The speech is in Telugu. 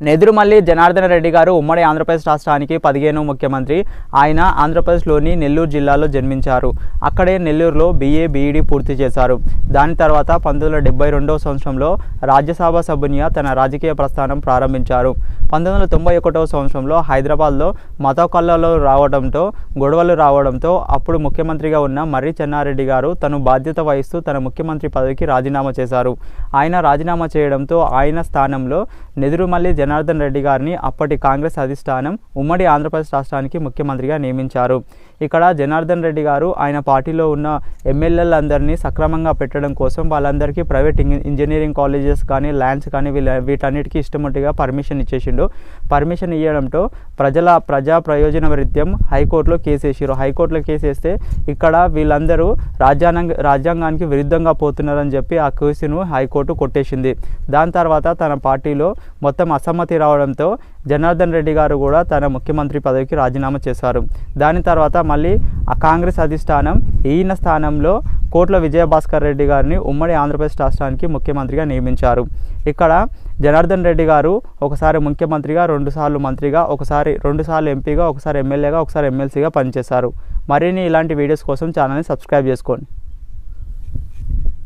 నెదురుమల్లి జనార్దన రెడ్డి గారు ఉమ్మడి ఆంధ్రప్రదేశ్ రాష్ట్రానికి పదిహేను ముఖ్యమంత్రి. ఆయన ఆంధ్రప్రదేశ్లోని నెల్లూరు జిల్లాలో జన్మించారు. అక్కడే నెల్లూరులో బీఏ బీఈడి పూర్తి చేశారు. దాని తర్వాత పంతొమ్మిది వందల డెబ్బై రెండవ సంవత్సరంలో రాజ్యసభ సభ్యునిగా తన రాజకీయ ప్రస్థానం ప్రారంభించారు. పంతొమ్మిది వందల తొంభై ఒకటవ సంవత్సరంలో హైదరాబాద్లో మత కళ్ళలో రావడంతో గొడవలు రావడంతో అప్పుడు ముఖ్యమంత్రిగా ఉన్న మర్రి చెన్నారెడ్డి గారు తను బాధ్యత వహిస్తూ తన ముఖ్యమంత్రి పదవికి రాజీనామా చేశారు. ఆయన రాజీనామా చేయడంతో ఆయన స్థానంలో నెదురుమల్లి జనార్దన్ రెడ్డి గారిని అప్పటి కాంగ్రెస్ అధిష్టానం ఉమ్మడి ఆంధ్రప్రదేశ్ రాష్ట్రానికి ముఖ్యమంత్రిగా నియమించారు. ఇక్కడ జనార్దన్ రెడ్డి గారు ఆయన పార్టీలో ఉన్న ఎమ్మెల్యేలందరినీ సక్రమంగా పెట్టడం కోసం వాళ్ళందరికీ ప్రైవేట్ ఇంజనీరింగ్ కాలేజెస్ కానీ ల్యాండ్స్ కానీ వీళ్ళ వీటన్నిటికీ ఇష్టమట్టుగా పర్మిషన్ ఇచ్చేసిండు పర్మిషన్ ఇవ్వడంతో ప్రజల ప్రజా ప్రయోజన రీత్యం హైకోర్టులో కేసు వేసారు హైకోర్టులో కేసు వేస్తే ఇక్కడ వీళ్ళందరూ రాజ్యాంగ రాజ్యాంగానికి విరుద్ధంగా పోతున్నారని చెప్పి ఆ కేసును హైకోర్టు కొట్టేసింది. దాని తర్వాత తన పార్టీలో మొత్తం అసమ్మతి రావడంతో జనార్దన్ రెడ్డి గారు కూడా తన ముఖ్యమంత్రి పదవికి రాజీనామా చేశారు. దాని తర్వాత మళ్ళీ ఆ కాంగ్రెస్ అధిష్టానం ఈయన స్థానంలో కోట్ల విజయభాస్కర్ రెడ్డి గారిని ఉమ్మడి ఆంధ్రప్రదేశ్ రాష్ట్రానికి ముఖ్యమంత్రిగా నియమించారు. ఇక్కడ జనార్దన్ రెడ్డి గారు ఒకసారి ముఖ్యమంత్రిగా రెండుసార్లు మంత్రిగా ఒకసారి రెండుసార్లు ఎంపీగా ఒకసారి ఎమ్మెల్యేగా ఒకసారి ఎమ్మెల్సీగా పనిచేశారు. మరిన్ని ఇలాంటి వీడియోస్ కోసం ఛానల్ని సబ్స్క్రైబ్ చేసుకోండి.